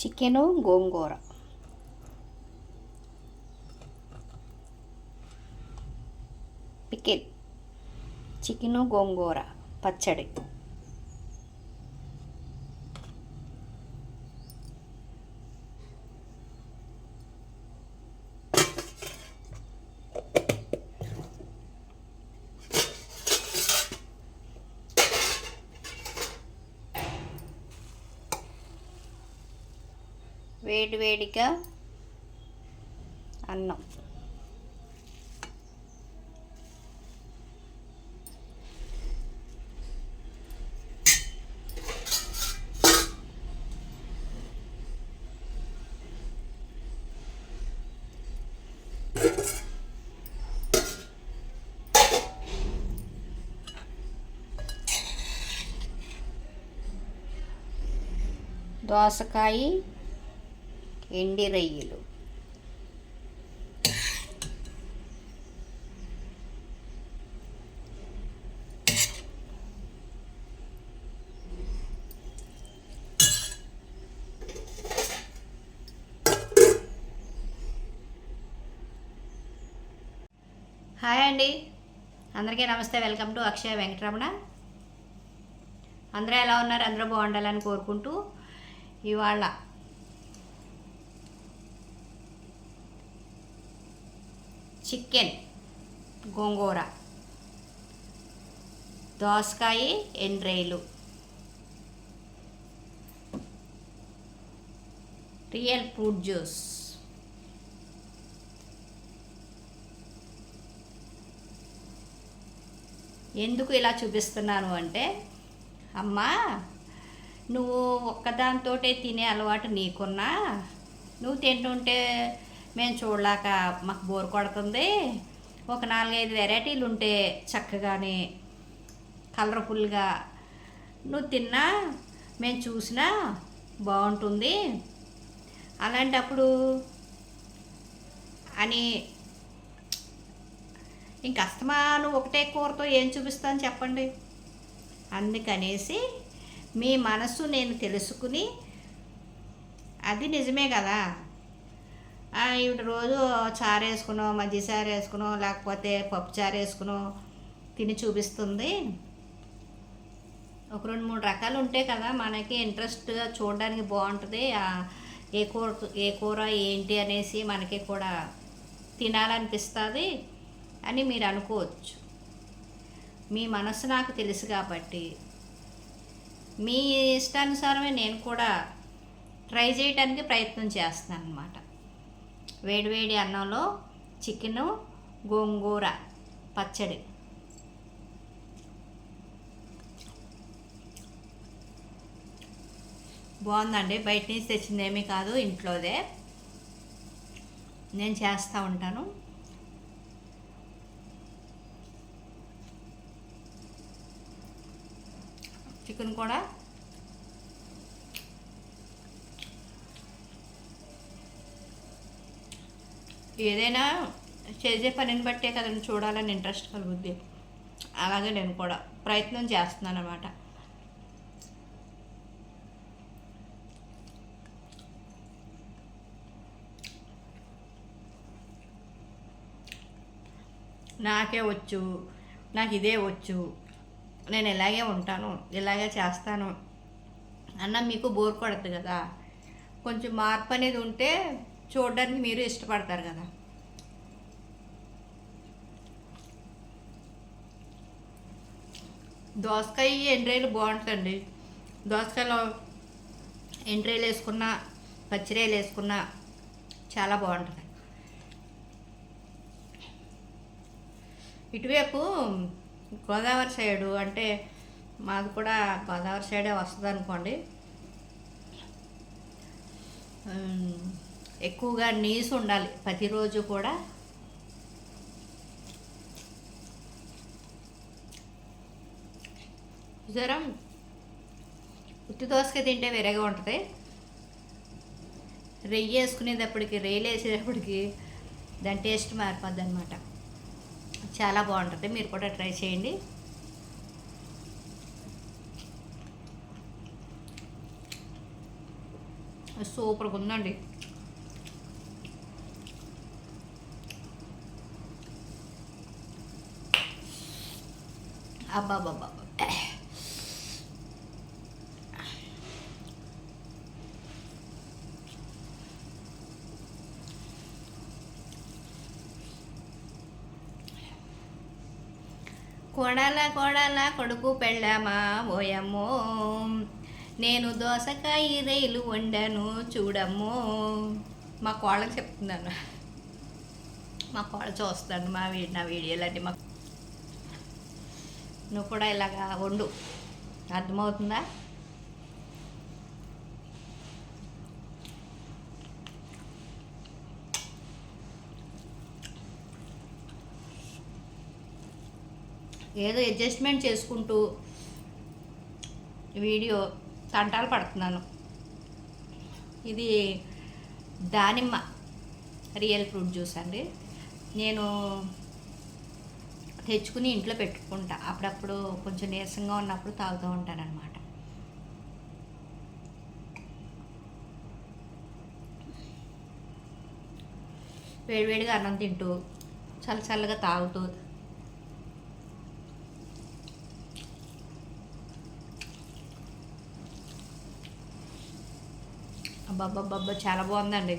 Chicken gongura. Pickle. Chicken gongura. పచ్చడి. వేడివేడిగా అన్నం. దోసకాయ ఎండి రొయ్యలు. హాయ్ అండి. అందరికీ నమస్తే. Welcome to Akshaya Venkataramana. అందరూ ఎలా ఉన్నారు? అందరూ బాగుండాలని కోరుకుంటూ ఇవాళ చికెన్ గోంగూర దోసకాయ ఎండ్రేలు రియల్ ఫ్రూట్ జ్యూస్. ఎందుకు ఇలా చూపిస్తున్నాను అంటే అమ్మా నువ్వు ఒక్కదానితోటే తినే అలవాటు నీకున్నా నువ్వు తింటుంటే మేము చూడలేక మాకు బోర్ కొడుతుంది. ఒక నాలుగైదు వెరైటీలు ఉంటే చక్కగానే కలర్ఫుల్గా నువ్వు తిన్నా మేము చూసినా బాగుంటుంది. అలాంటప్పుడు అని ఇంక అస్తమాను ఒకటే కూరతో ఏం చూపిస్తాను చెప్పండి? అందుకనేసి మీ మనసు నేను తెలుసుకుని అది నిజమే కదా? ఇవి రోజు చారు వేసుకునో మజ్జి చారు వేసుకునో లేకపోతే పప్పు చారు వేసుకునో తిని చూపిస్తుంది. ఒక రెండు మూడు రకాలు ఉంటాయి కదా మనకి ఇంట్రెస్ట్గా చూడడానికి బాగుంటుంది. ఏ కూర ఏ కూర ఏంటి అనేసి మనకి కూడా తినాలనిపిస్తుంది అని మీరు అనుకోవచ్చు. మీ మనసు నాకు తెలుసు కాబట్టి. మీ ఇష్టానుసారమే నేను కూడా ట్రై చేయడానికి ప్రయత్నం చేస్తాను అనమాట వేడివేడి అన్నంలో చికెను గోంగూర పచ్చడి. బాగుందండి. బయట నుంచి తెచ్చింది ఏమీ కాదు ఇంట్లోదే. నేను చేస్తూ ఉంటాను. చికెన్ కూడా ఏదైనా చేసే పనిని బట్టే కదా చూడాలని ఇంట్రెస్ట్ కలుగుద్ది. అలాగే నేను కూడా ప్రయత్నం చేస్తున్నాను అనమాట నాకే వచ్చు నాకు ఇదే వచ్చు నేను ఇలాగే ఉంటాను ఇలాగే చేస్తాను అన్న మీకు బోర్ కొడద్దు కదా. కొంచెం మార్పు అనేది ఉంటే చూడడానికి మీరు ఇష్టపడతారు కదా. దోసకాయ ఎండ్రాయిలు బాగుంటుందండి దోసకాయలో ఎండ్రాయిలు వేసుకున్న పచ్చిరాయలు వేసుకున్న చాలా బాగుంటుంది ఇటువైపు గోదావరి సైడు అంటే మాది కూడా గోదావరి సైడే వస్తుంది అనుకోండి ఎక్కువగా నీసు ఉండాలి. ప్రతిరోజు కూడా జ్వరం ఉత్తి దోసకాయ తింటే వేరేగా ఉంటుంది. రెయ్యి వేసుకునేటప్పటికి రెయ్యలు వేసేటప్పటికి దాని టేస్ట్ మారిపోద్ది అనమాట చాలా బాగుంటుంది. మీరు కూడా ట్రై చేయండి. సూపర్గా ఉందండి. అబ్బాబాబా కొడల కొడల కొడుకు పెళ్ళమా ఓయమ్మో. నేను దోసకాయ రైలు వండాను చూడమ్మో. మా కోళ్ళకి చెప్తున్నాను. మా కోళ్ళ చూస్తాను మా వీడి నా అంటే మా నువ్వు కూడా ఇలాగా వండు. అర్థమవుతుందా? ఏదో అడ్జస్ట్మెంట్ చేసుకుంటూ వీడియో తంటాలు పడుతున్నాను. ఇది దానిమ్మ రియల్ ఫ్రూట్ జ్యూస్ అండి. నేను తెచ్చుకుని ఇంట్లో పెట్టుకుంటా. అప్పుడప్పుడు కొంచెం నీరసంగా ఉన్నప్పుడు తాగుతూ ఉంటానన్నమాట. వేడివేడిగా అన్నం తింటూ చల్ల చల్లగా తాగుతూ. అబ్బాబ్బాబ్బా చాలా బాగుందండి.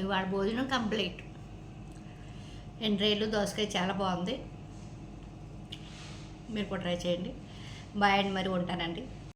ఇవాళ భోజనం కంప్లీట్. ఎండ్రేలు దోసకాయ చాలా బాగుంది. మీరు కూడా ట్రై చేయండి. బాయ్ అండి మరి ఉంటానండి.